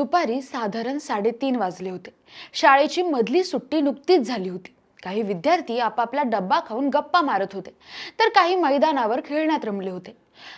दुपारी साधारण साडेतीन वाजले होते. शाळेची मधली सुट्टी नुकतीच झाली होती. काही विद्यार्थी आपापला डब्बा खाऊन गप्पा मारत होते तर काही मैदानावर खेळण्यात रमले होते.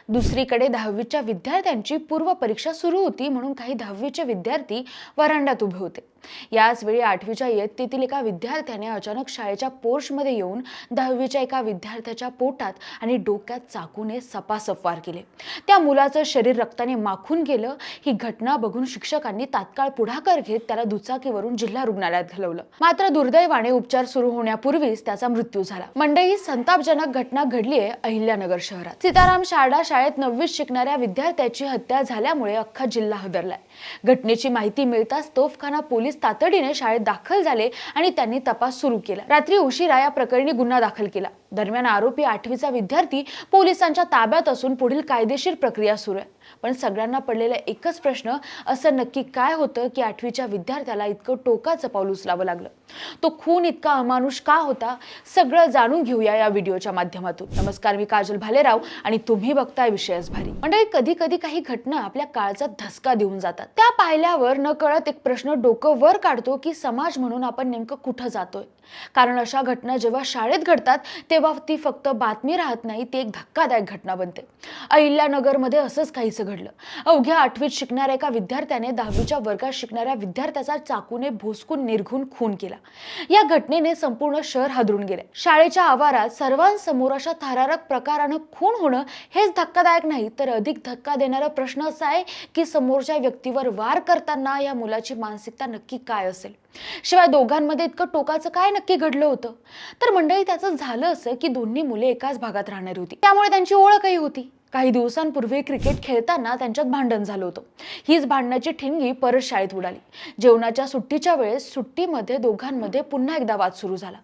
दुसरीकडे दहावीच्या विद्यार्थ्यांची पूर्वपरीक्षा सुरू होती म्हणून काही दहावीचे विद्यार्थी वरांड्यात उभे होते. याच वेळी आठवीच्या इयत्तेतील एका विद्यार्थ्याने अचानक शाळेच्या पोर्चमध्ये येऊन दहावीच्या एका विद्यार्थ्याच्या पोटात आणि डोक्यात चाकूने सपासफवार केले. त्या मुलाचं शरीर रक्ताने माखून गेलं. ही घटना बघून शिक्षकांनी तात्काळ पुढाकार घेत त्याला दुचाकीवरून जिल्हा रुग्णालयात घालवलं. मात्र दुर्दैवाने उपचार सुरू होण्यापूर्वीच त्याचा मृत्यू झाला. मंडई संतापजनक घटना घडली आहे अहिल्यानगर शहरात. सीताराम शारदा शाळेत नववीत शिकणाऱ्या विद्यार्थ्याची हत्या झाल्यामुळे अख्खा जिल्हा हदरलाय. घटनेची माहिती मिळताच तोफखाना पोलीस तातडीने शाळेत दाखल झाले आणि त्यांनी तपास सुरू केला. रात्री उशिरा या प्रकरणी गुन्हा दाखल केला. दरम्यान आरोपी आठवीचा विद्यार्थी पोलिसांच्या ताब्यात असून पुढील कायदेशीर प्रक्रिया सुरू आहे. पण सगळ्यांना पडलेला एकच प्रश्न असं नक्की काय होतं की आठवीच्या विद्यार्थ्याला इतकं टोकाचं पाऊल उचलावं लागलं? तो खून इतका अमानुष का होता? सगळं जाणून घेऊया या व्हिडिओच्या माध्यमातून. नमस्कार मी काजल भालेराव आणि तुम्ही बघताय विषयच भारी. म्हणजे कधी कधी काही घटना आपल्या काळचा धसका देऊन जातात. त्या पाहिल्यावर न कळत एक प्रश्न डोकं वर काढतो की समाज म्हणून आपण नेमकं कुठं जातोय? कारण अशा घटना जेव्हा शाळेत घडतात तेव्हा ती फक्त बातमी राहत नाही ती एक धक्कादायक घटना बनते. अहिल्यानगरमध्ये असंच काहीसं घडलं. अवघ्या आठवीत शिकणाऱ्या एका विद्यार्थ्याने दहावीच्या वर्गात शिकणाऱ्या विद्यार्थ्याचा चाकूने भोसकून निर्घून खून केला. या घटनेने संपूर्ण शहर हादरून गेले. शाळेच्या आवारात सर्वांसमोर अशा थरारक प्रकारानं खून होणं हेच धक्कादायक नाही तर अधिक धक्का देणारा प्रश्न असा आहे की समोरच्या व्यक्तीवर वार करताना या मुलाची मानसिकता नक्की काय असेल? शिवाय दोघांमध्ये इतकं टोकाचं काय नक्की घडलं होतं? तर मंडळी त्याचं झालं असेल असं की दोन्ही मुले एकाच भागात राहणारी होती. त्यामुळे त्यांची ओळखही होती. काही दिवसांपूर्वी क्रिकेट खेळताना त्यांच्यात भांडण झालं होतं. हीच भांडणाची ठिणगी परत शाळेत उडाली जेवणाच्या सुट्टीच्या वेळेस सुट्टीमध्ये दोघांमध्ये पुन्हा एकदा वाद सुरू झाला.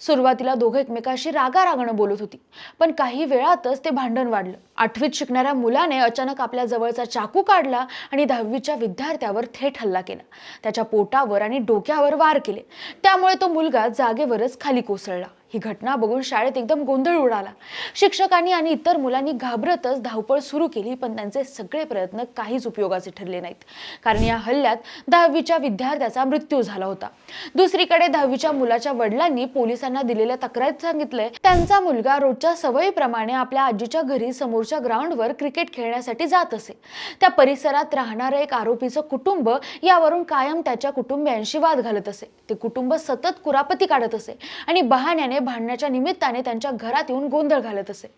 सुरुवातीला दोघं एकमेकाशी रागारागानं बोलत होती. पण काही वेळातच ते भांडण वाढलं. आठवीत शिकणाऱ्या मुलाने अचानक आपल्या जवळचा चाकू काढला आणि दहावीच्या विद्यार्थ्यावर थेट हल्ला केला. त्याच्या पोटावर आणि डोक्यावर वार केले. त्यामुळे तो मुलगा जागेवरच खाली कोसळला. ही घटना बघून शाळेत एकदम गोंधळ उडाला. शिक्षकांनी आणि इतर मुलांनी घाबरतच धावपळ सुरू केली पण त्यांचे सगळे प्रयत्न काहीच उपयोगाचे ठरले नाहीत. कारण या हल्ल्यात दहावीच्या विद्यार्थ्याचा मृत्यू झाला होता. दुसरीकडे दहावीच्या मुलाच्या वडिलांनी पोलिसांना दिलेल्या तक्रारीत सांगितलंय त्यांचा मुलगा रोजच्या सवयीप्रमाणे आपल्या आजीच्या घरी समोरच्या ग्राउंडवर क्रिकेट खेळण्यासाठी जात असे. त्या परिसरात राहणारं एक आरोपीचं कुटुंब यावरून कायम त्याच्या कुटुंबियांशी वाद घालत असे. ते कुटुंब सतत कुरापती काढत असे आणि बहाण्याने भांडण्याच्या निमित्ताने त्यांच्या घरात येऊन गोंधळ घालत असे.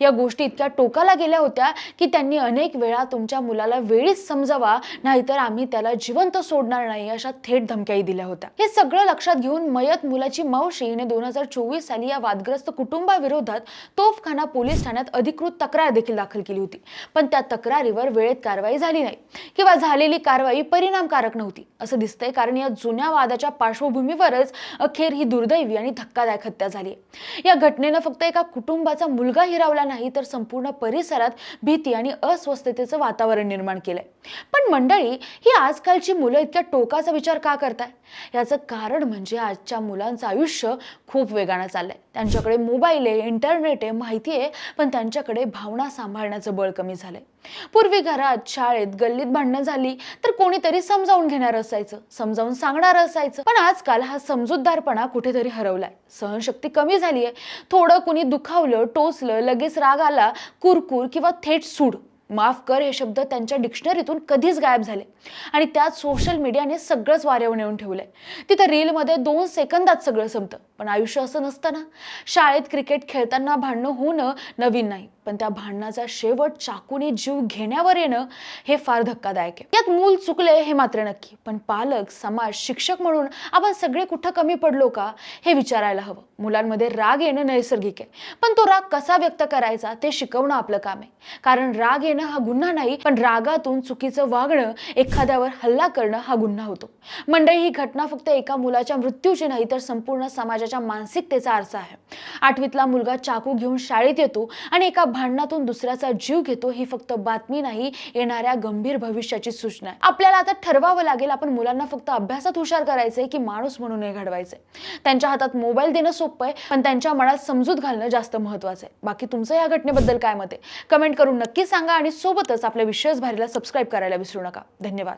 या गोष्टी इतक्या टोकाला गेल्या होत्या की त्यांनी अनेक वेळा तुमच्या मुलाला वेळीच समजावा नाहीतर आम्ही त्याला जिवंत सोडणार नाही अशा थेट धमक्याही दिल्या होत्या. हे सगळं लक्षात घेऊन मयत मुलाची मावशी हिने दोन हजार चोवीस साली या वादग्रस्त कुटुंबाविरोधात तोफखाना पोलीस ठाण्यात अधिकृत तक्रार देखील दाखल केली होती. पण त्या तक्रारीवर वेळेत कारवाई झाली नाही किंवा झालेली कारवाई परिणामकारक नव्हती असं दिसतंय कारण या जुन्या वादाच्या पार्श्वभूमीवरच अखेर ही दुर्दैवी आणि धक्कादायक हत्या झाली या घटनेनं फक्त एका कुटुंबाचा मुलगा हिरावला नाही तर संपूर्ण परिसरात भीती आणि अस्वस्थतेचं वातावरण निर्माण केलंय. पण मंडळी ही आजकालची मुलं इतक्या टोकाचा विचार का करताय? याचं कारण म्हणजे आजच्या मुलांचं आयुष्य खूप वेगानं चाललंय. त्यांच्याकडे मोबाईल आहे इंटरनेट आहे माहिती आहे पण त्यांच्याकडे भावना सांभाळण्याचं बळ कमी झालंय. पूर्वी घरात शाळेत गल्लीत भांडणं झाली तर कोणीतरी समजावून घेणार असायचं समजावून सांगणार असायचं. पण आजकाल हा समजूतदारपणा कुठेतरी हरवलाय. सहनशक्ती कमी झाली आहे थोडं कुणी दुखावलं टोचलं लगेच राग आला कुरकुर किंवा थेट सूड. माफ कर हे शब्द त्यांच्या डिक्शनरीतून कधीच गायब झाले. आणि त्यात सोशल मीडियाने सगळंच वाऱ्यावर नेऊन ठेवलंय. तिथं रीलमध्ये दोन सेकंदात सगळं संपतं. पण आयुष्य असं नसतं ना. शाळेत क्रिकेट खेळताना भांडणं होणं नवीन नाही. पण त्या भांडणाचा शेवट चाकूने जीव घेण्यावर येणं हे फार धक्कादायक आहे. यात मूल चुकले हे मात्र नक्की. पण पालक समाज शिक्षक म्हणून आपण सगळे कुठं कमी पडलो का हे विचारायला हवं. मुलांमध्ये राग येणं नैसर्गिक आहे. पण तो राग कसा व्यक्त करायचा ते शिकवणं आपलं काम आहे. कारण राग येणं करणं हा गुन्हा नाही पण रागातून चुकीचं वागणं एखाद्यावर हल्ला करणं हा गुन्हा होतो. मंडळी ही घटना फक्त एका मुलाच्या मृत्यूची नाही तर संपूर्ण समाजाच्या मानसिकतेचा आरसा आहे. आठवीतला मुलगा चाकू घेऊन शाळेत येतो आणि एका भांडणातून दुसऱ्याचा जीव घेतो ही फक्त बातमी नाही येणाऱ्या गंभीर भविष्याची सूचना आहे. आपल्याला आता ठरवावं लागेल आपण मुलांना फक्त अभ्यासात हुशार करायचंय की माणूस म्हणून हे घडवायचंय. त्यांच्या हातात मोबाईल देणं सोपं आहे पण त्यांच्या मनात समजूत घालणं जास्त महत्वाचं आहे. बाकी तुमचं या घटनेबद्दल काय मत आहे? कमेंट करून नक्की सांगा आणि आणि सोबतच आपल्या विशेष भारीला सबस्क्राईब करायला विसरू नका. धन्यवाद.